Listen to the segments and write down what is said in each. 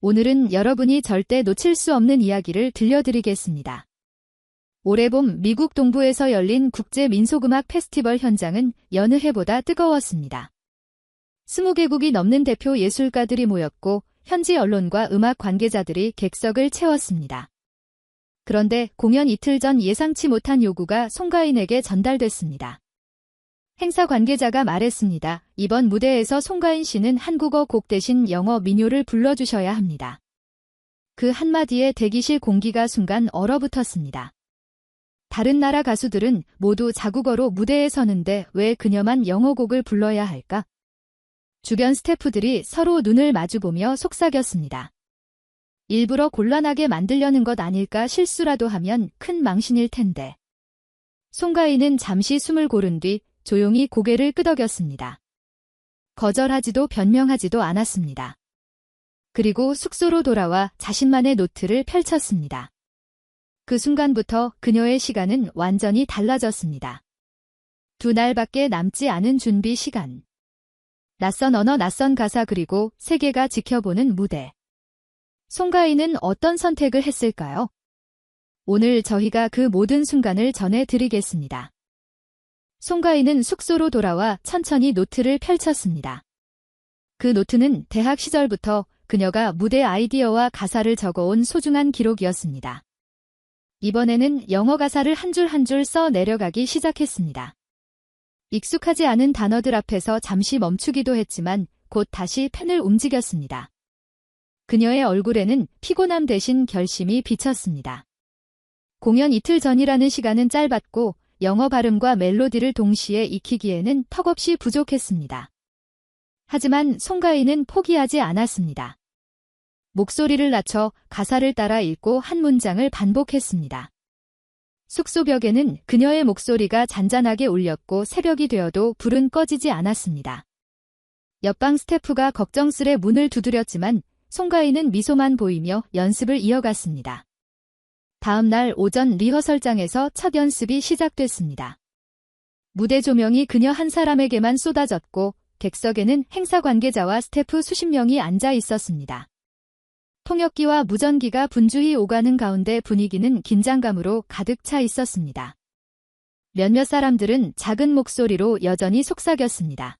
오늘은 여러분이 절대 놓칠 수 없는 이야기를 들려드리겠습니다. 올해 봄 미국 동부에서 열린 국제 민속음악 페스티벌 현장은 여느 해보다 뜨거웠습니다. 20개국이 넘는 대표 예술가들이 모였고 현지 언론과 음악 관계자들이 객석을 채웠습니다. 그런데 공연 이틀 전 예상치 못한 요구가 송가인에게 전달됐습니다. 행사 관계자가 말했습니다. 이번 무대에서 송가인 씨는 한국어 곡 대신 영어 민요를 불러주셔야 합니다. 그 한마디에 대기실 공기가 순간 얼어붙었습니다. 다른 나라 가수들은 모두 자국어로 무대에 서는데 왜 그녀만 영어곡을 불러야 할까? 주변 스태프들이 서로 눈을 마주보며 속삭였습니다. 일부러 곤란하게 만들려는 것 아닐까 실수라도 하면 큰 망신일 텐데. 송가인은 잠시 숨을 고른 뒤 조용히 고개를 끄덕였습니다. 거절하지도 변명하지도 않았습니다. 그리고 숙소로 돌아와 자신만의 노트를 펼쳤습니다. 그 순간부터 그녀의 시간은 완전히 달라졌습니다. 두 날밖에 남지 않은 준비 시간. 낯선 언어, 낯선 가사 그리고 세계가 지켜보는 무대. 송가인은 어떤 선택을 했을까요? 오늘 저희가 그 모든 순간을 전해드리겠습니다. 송가인은 숙소로 돌아와 천천히 노트를 펼쳤습니다. 그 노트는 대학 시절부터 그녀가 무대 아이디어와 가사를 적어온 소중한 기록이었습니다. 이번에는 영어 가사를 한 줄 한 줄 써 내려가기 시작했습니다. 익숙하지 않은 단어들 앞에서 잠시 멈추기도 했지만 곧 다시 펜을 움직였습니다. 그녀의 얼굴에는 피곤함 대신 결심이 비쳤습니다. 공연 이틀 전이라는 시간은 짧았고 영어 발음과 멜로디를 동시에 익히기에는 턱없이 부족했습니다. 하지만 송가인은 포기하지 않았습니다. 목소리를 낮춰 가사를 따라 읽고 한 문장을 반복했습니다. 숙소 벽에는 그녀의 목소리가 잔잔하게 울렸고 새벽이 되어도 불은 꺼지지 않았습니다. 옆방 스태프가 걱정스레 문을 두드렸지만 송가인은 미소만 보이며 연습을 이어갔습니다. 다음 날 오전 리허설장에서 첫 연습이 시작됐습니다. 무대 조명이 그녀 한 사람에게만 쏟아졌고 객석에는 행사 관계자와 스태프 수십 명이 앉아 있었습니다. 통역기와 무전기가 분주히 오가는 가운데 분위기는 긴장감으로 가득 차 있었습니다. 몇몇 사람들은 작은 목소리로 여전히 속삭였습니다.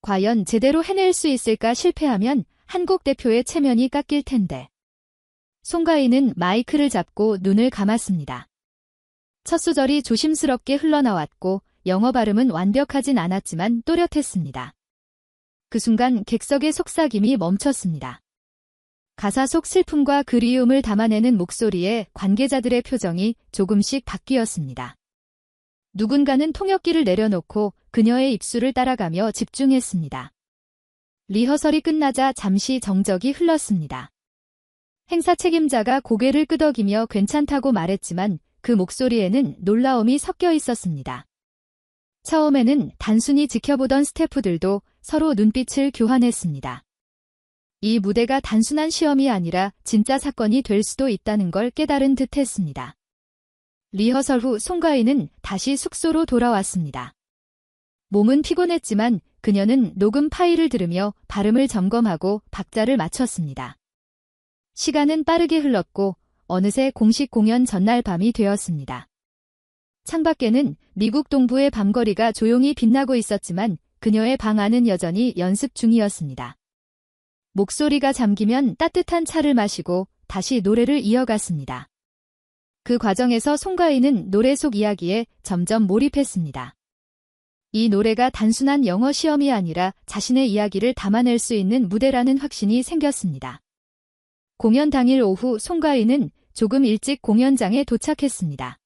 과연 제대로 해낼 수 있을까 실패하면 한국 대표의 체면이 깎일 텐데. 송가인은 마이크를 잡고 눈을 감았습니다. 첫 소절이 조심스럽게 흘러나왔고 영어 발음은 완벽하진 않았지만 또렷했습니다. 그 순간 객석의 속삭임이 멈췄습니다. 가사 속 슬픔과 그리움을 담아내는 목소리에 관계자들의 표정이 조금씩 바뀌었습니다. 누군가는 통역기를 내려놓고 그녀의 입술을 따라가며 집중했습니다. 리허설이 끝나자 잠시 정적이 흘렀습니다. 행사 책임자가 고개를 끄덕이며 괜찮다고 말했지만 그 목소리에는 놀라움이 섞여 있었습니다. 처음에는 단순히 지켜보던 스태프들도 서로 눈빛을 교환했습니다. 이 무대가 단순한 시험이 아니라 진짜 사건이 될 수도 있다는 걸 깨달은 듯 했습니다. 리허설 후 송가인은 다시 숙소로 돌아왔습니다. 몸은 피곤했지만 그녀는 녹음 파일을 들으며 발음을 점검하고 박자를 맞췄습니다. 시간은 빠르게 흘렀고 어느새 공식 공연 전날 밤이 되었습니다. 창밖에는 미국 동부의 밤거리가 조용히 빛나고 있었지만 그녀의 방 안은 여전히 연습 중이었습니다. 목소리가 잠기면 따뜻한 차를 마시고 다시 노래를 이어갔습니다. 그 과정에서 송가인은 노래 속 이야기에 점점 몰입했습니다. 이 노래가 단순한 영어 시험이 아니라 자신의 이야기를 담아낼 수 있는 무대라는 확신이 생겼습니다. 공연 당일 오후 송가인은 조금 일찍 공연장에 도착했습니다.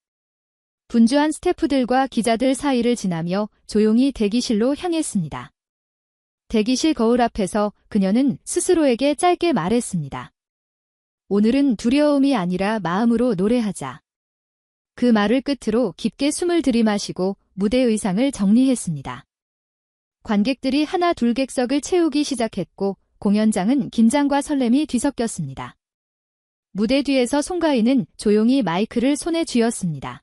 분주한 스태프들과 기자들 사이를 지나며 조용히 대기실로 향했습니다. 대기실 거울 앞에서 그녀는 스스로에게 짧게 말했습니다. 오늘은 두려움이 아니라 마음으로 노래하자. 그 말을 끝으로 깊게 숨을 들이마시고 무대 의상을 정리했습니다. 관객들이 하나 둘 객석을 채우기 시작했고 공연장은 긴장과 설렘이 뒤섞였습니다. 무대 뒤에서 송가인은 조용히 마이크를 손에 쥐었습니다.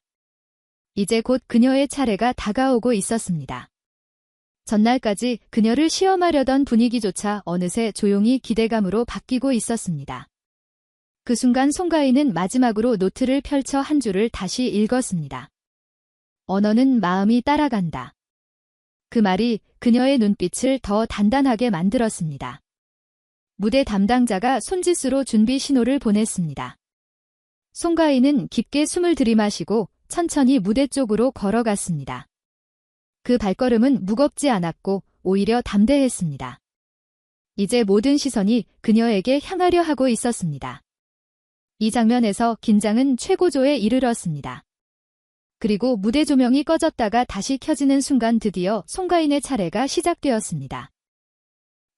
이제 곧 그녀의 차례가 다가오고 있었습니다. 전날까지 그녀를 시험하려던 분위기조차 어느새 조용히 기대감으로 바뀌고 있었습니다. 그 순간 송가인은 마지막으로 노트를 펼쳐 한 줄을 다시 읽었습니다. 언어는 마음이 따라간다. 그 말이 그녀의 눈빛을 더 단단하게 만들었습니다. 무대 담당자가 손짓으로 준비 신호를 보냈습니다. 송가인은 깊게 숨을 들이마시고 천천히 무대 쪽으로 걸어갔습니다. 그 발걸음은 무겁지 않았고 오히려 담대했습니다. 이제 모든 시선이 그녀에게 향하려 하고 있었습니다. 이 장면에서 긴장은 최고조에 이르렀습니다. 그리고 무대 조명이 꺼졌다가 다시 켜지는 순간 드디어 송가인의 차례가 시작되었습니다.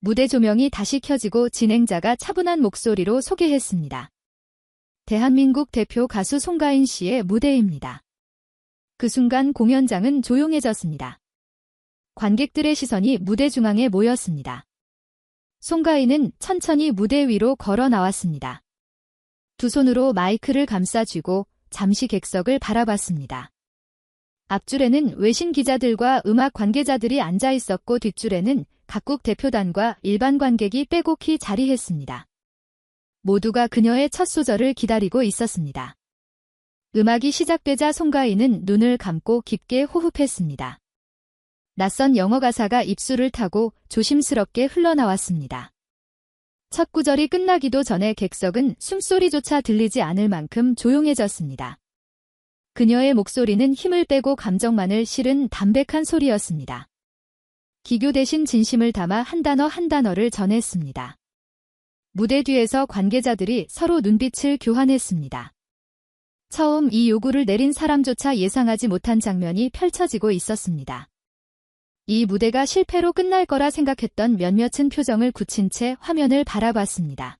무대 조명이 다시 켜지고 진행자가 차분한 목소리로 소개했습니다. 대한민국 대표 가수 송가인 씨의 무대입니다. 그 순간 공연장은 조용해졌습니다. 관객들의 시선이 무대 중앙에 모였습니다. 송가인은 천천히 무대 위로 걸어 나왔습니다. 두 손으로 마이크를 감싸쥐고 잠시 객석을 바라봤습니다. 앞줄에는 외신 기자들과 음악 관계자들이 앉아 있었고 뒷줄에는 각국 대표단과 일반 관객이 빼곡히 자리했습니다. 모두가 그녀의 첫 소절을 기다리고 있었습니다. 음악이 시작되자 송가인은 눈을 감고 깊게 호흡했습니다. 낯선 영어 가사가 입술을 타고 조심스럽게 흘러나왔습니다. 첫 구절이 끝나기도 전에 객석은 숨소리조차 들리지 않을 만큼 조용해졌습니다. 그녀의 목소리는 힘을 빼고 감정만을 실은 담백한 소리였습니다. 기교 대신 진심을 담아 한 단어 한 단어를 전했습니다. 무대 뒤에서 관계자들이 서로 눈빛을 교환했습니다. 처음 이 요구를 내린 사람조차 예상하지 못한 장면이 펼쳐지고 있었습니다. 이 무대가 실패로 끝날 거라 생각했던 몇몇은 표정을 굳힌 채 화면을 바라봤습니다.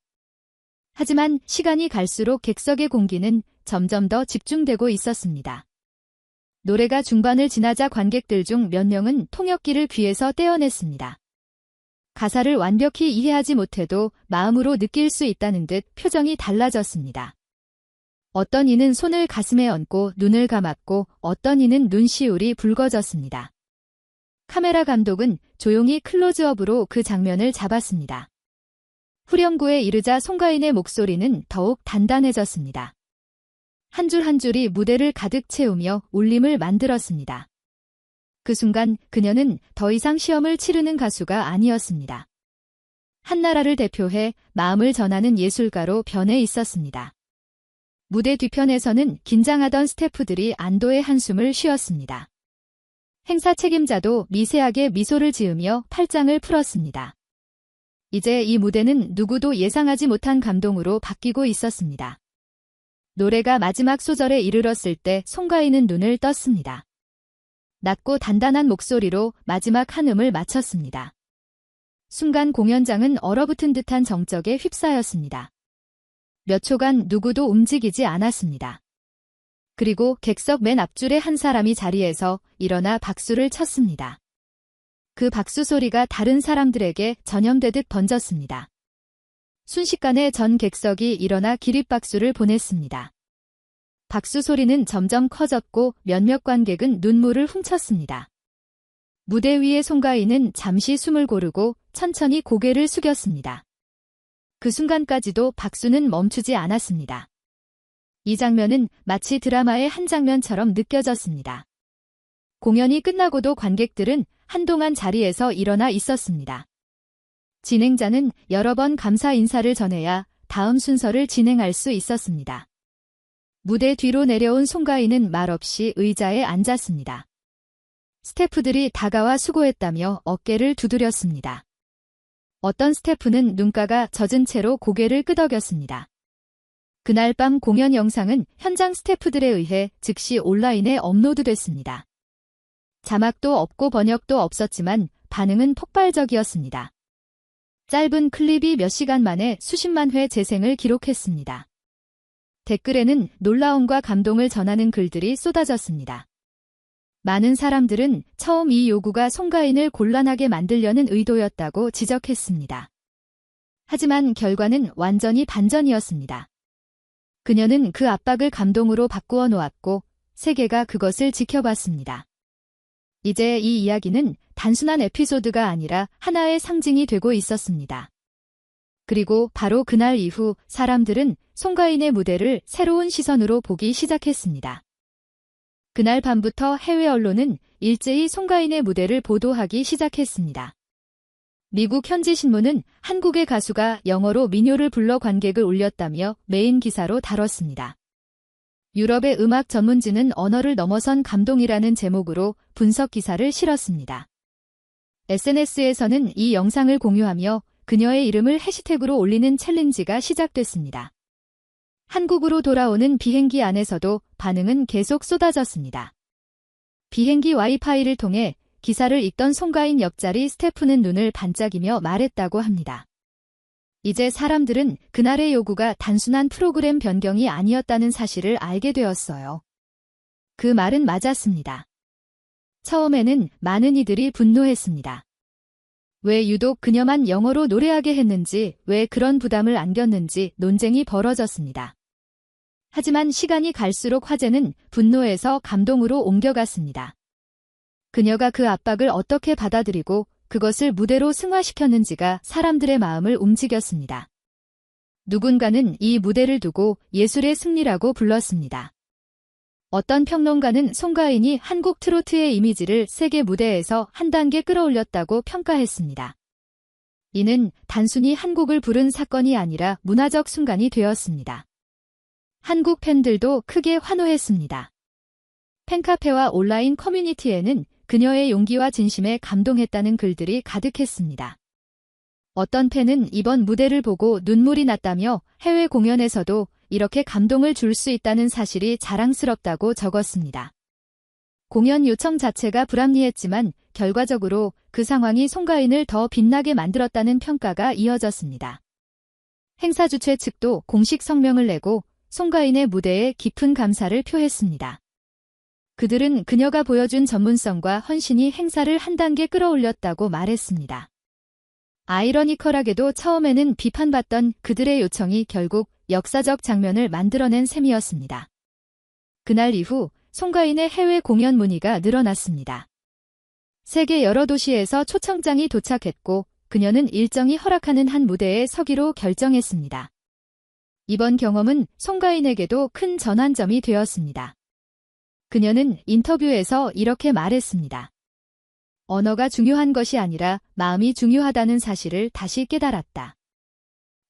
하지만 시간이 갈수록 객석의 공기는 점점 더 집중되고 있었습니다. 노래가 중반을 지나자 관객들 중 몇 명은 통역기를 귀에서 떼어냈습니다. 가사를 완벽히 이해하지 못해도 마음으로 느낄 수 있다는 듯 표정이 달라졌습니다. 어떤 이는 손을 가슴에 얹고 눈을 감았고 어떤 이는 눈시울이 붉어졌습니다. 카메라 감독은 조용히 클로즈업으로 그 장면을 잡았습니다. 후렴구에 이르자 송가인의 목소리는 더욱 단단해졌습니다. 한 줄 한 줄이 무대를 가득 채우며 울림을 만들었습니다. 그 순간 그녀는 더 이상 시험을 치르는 가수가 아니었습니다. 한나라를 대표해 마음을 전하는 예술가로 변해 있었습니다. 무대 뒤편에서는 긴장하던 스태프들이 안도의 한숨을 쉬었습니다. 행사 책임자도 미세하게 미소를 지으며 팔짱을 풀었습니다. 이제 이 무대는 누구도 예상하지 못한 감동으로 바뀌고 있었습니다. 노래가 마지막 소절에 이르렀을 때 송가인은 눈을 떴습니다. 낮고 단단한 목소리로 마지막 한음을 마쳤습니다. 순간 공연장은 얼어붙은 듯한 정적에 휩싸였습니다. 몇 초간 누구도 움직이지 않았습니다. 그리고 객석 맨 앞줄에 한 사람이 자리에서 일어나 박수를 쳤습니다. 그 박수 소리가 다른 사람들에게 전염되듯 번졌습니다. 순식간에 전 객석이 일어나 기립박수를 보냈습니다. 박수 소리는 점점 커졌고 몇몇 관객은 눈물을 훔쳤습니다. 무대 위의 송가인은 잠시 숨을 고르고 천천히 고개를 숙였습니다. 그 순간까지도 박수는 멈추지 않았습니다. 이 장면은 마치 드라마의 한 장면처럼 느껴졌습니다. 공연이 끝나고도 관객들은 한동안 자리에서 일어나 있었습니다. 진행자는 여러 번 감사 인사를 전해야 다음 순서를 진행할 수 있었습니다. 무대 뒤로 내려온 송가인은 말없이 의자에 앉았습니다. 스태프들이 다가와 수고했다며 어깨를 두드렸습니다. 어떤 스태프는 눈가가 젖은 채로 고개를 끄덕였습니다. 그날 밤 공연 영상은 현장 스태프들에 의해 즉시 온라인에 업로드됐습니다. 자막도 없고 번역도 없었지만 반응은 폭발적이었습니다. 짧은 클립이 몇 시간 만에 수십만 회 재생을 기록했습니다. 댓글에는 놀라움과 감동을 전하는 글들이 쏟아졌습니다. 많은 사람들은 처음 이 요구가 송가인을 곤란하게 만들려는 의도였다고 지적했습니다. 하지만 결과는 완전히 반전이었습니다. 그녀는 그 압박을 감동으로 바꾸어 놓았고 세계가 그것을 지켜봤습니다. 이제 이 이야기는 단순한 에피소드가 아니라 하나의 상징이 되고 있었습니다. 그리고 바로 그날 이후 사람들은 송가인의 무대를 새로운 시선으로 보기 시작했습니다. 그날 밤부터 해외 언론은 일제히 송가인의 무대를 보도하기 시작했습니다. 미국 현지 신문은 한국의 가수가 영어로 민요를 불러 관객을 울렸다며 메인 기사로 다뤘습니다. 유럽의 음악 전문지는 언어를 넘어선 감동이라는 제목으로 분석 기사를 실었습니다. SNS에서는 이 영상을 공유하며 그녀의 이름을 해시태그로 올리는 챌린지가 시작됐습니다. 한국으로 돌아오는 비행기 안에서도 반응은 계속 쏟아졌습니다. 비행기 와이파이를 통해 기사를 읽던 송가인 옆자리 스태프는 눈을 반짝이며 말했다고 합니다. 이제 사람들은 그날의 요구가 단순한 프로그램 변경이 아니었다는 사실을 알게 되었어요. 그 말은 맞았습니다. 처음에는 많은 이들이 분노했습니다. 왜 유독 그녀만 영어로 노래하게 했는지, 왜 그런 부담을 안겼는지 논쟁이 벌어졌습니다. 하지만 시간이 갈수록 화제는 분노에서 감동으로 옮겨갔습니다. 그녀가 그 압박을 어떻게 받아들이고 그것을 무대로 승화시켰는지가 사람들의 마음을 움직였습니다. 누군가는 이 무대를 두고 예술의 승리라고 불렀습니다. 어떤 평론가는 송가인이 한국 트로트의 이미지를 세계 무대에서 한 단계 끌어올렸다고 평가했습니다. 이는 단순히 한국을 부른 사건이 아니라 문화적 순간이 되었습니다. 한국 팬들도 크게 환호했습니다. 팬카페와 온라인 커뮤니티에는 그녀의 용기와 진심에 감동했다는 글들이 가득했습니다. 어떤 팬은 이번 무대를 보고 눈물이 났다며 해외 공연에서도 이렇게 감동을 줄 수 있다는 사실이 자랑스럽다고 적었습니다. 공연 요청 자체가 불합리했지만 결과적으로 그 상황이 송가인을 더 빛나게 만들었다는 평가가 이어졌습니다. 행사 주최 측도 공식 성명을 내고 송가인의 무대에 깊은 감사를 표했습니다. 그들은 그녀가 보여준 전문성과 헌신이 행사를 한 단계 끌어올렸다고 말했습니다. 아이러니컬하게도 처음에는 비판받던 그들의 요청이 결국 역사적 장면을 만들어낸 셈이었습니다. 그날 이후 송가인의 해외 공연 문의가 늘어났습니다. 세계 여러 도시에서 초청장이 도착했고 그녀는 일정이 허락하는 한 무대에 서기로 결정했습니다. 이번 경험은 송가인에게도 큰 전환점이 되었습니다. 그녀는 인터뷰에서 이렇게 말했습니다. 언어가 중요한 것이 아니라 마음이 중요하다는 사실을 다시 깨달았다.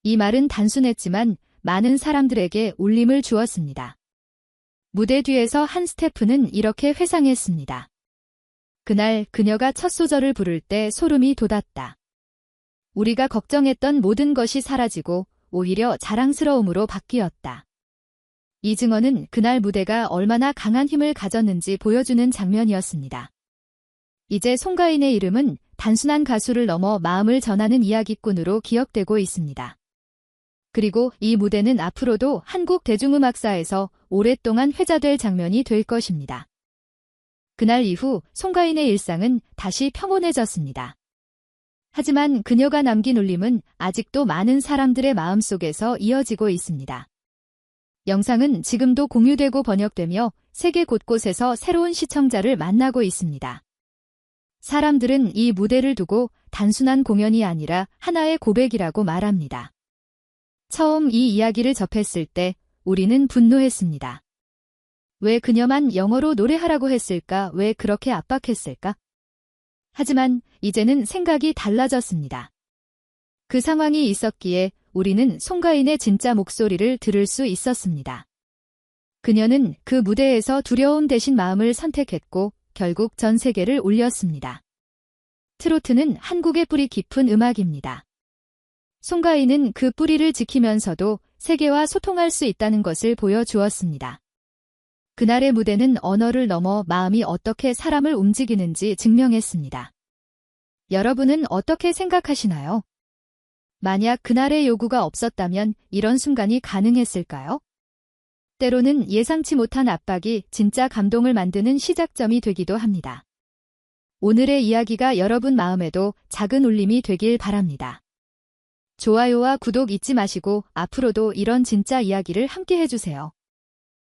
이 말은 단순했지만 많은 사람들에게 울림을 주었습니다. 무대 뒤에서 한 스태프는 이렇게 회상했습니다. 그날 그녀가 첫 소절을 부를 때 소름이 돋았다. 우리가 걱정했던 모든 것이 사라지고 오히려 자랑스러움으로 바뀌었다. 이 증언은 그날 무대가 얼마나 강한 힘을 가졌는지 보여주는 장면이었습니다. 이제 송가인의 이름은 단순한 가수를 넘어 마음을 전하는 이야기꾼으로 기억되고 있습니다. 그리고 이 무대는 앞으로도 한국 대중음악사에서 오랫동안 회자될 장면이 될 것입니다. 그날 이후 송가인의 일상은 다시 평온해졌습니다. 하지만 그녀가 남긴 울림은 아직도 많은 사람들의 마음속에서 이어지고 있습니다. 영상은 지금도 공유되고 번역되며 세계 곳곳에서 새로운 시청자를 만나고 있습니다. 사람들은 이 무대를 두고 단순한 공연이 아니라 하나의 고백이라고 말합니다. 처음 이 이야기를 접했을 때 우리는 분노했습니다. 왜 그녀만 영어로 노래하라고 했을까? 왜 그렇게 압박했을까? 하지만 이제는 생각이 달라졌습니다. 그 상황이 있었기에 우리는 송가인의 진짜 목소리를 들을 수 있었습니다. 그녀는 그 무대에서 두려움 대신 마음을 선택했고 결국 전 세계를 울렸습니다. 트로트는 한국의 뿌리 깊은 음악입니다. 송가인은 그 뿌리를 지키면서도 세계와 소통할 수 있다는 것을 보여주었습니다. 그날의 무대는 언어를 넘어 마음이 어떻게 사람을 움직이는지 증명했습니다. 여러분은 어떻게 생각하시나요? 만약 그날의 요구가 없었다면 이런 순간이 가능했을까요? 때로는 예상치 못한 압박이 진짜 감동을 만드는 시작점이 되기도 합니다. 오늘의 이야기가 여러분 마음에도 작은 울림이 되길 바랍니다. 좋아요와 구독 잊지 마시고 앞으로도 이런 진짜 이야기를 함께 해주세요.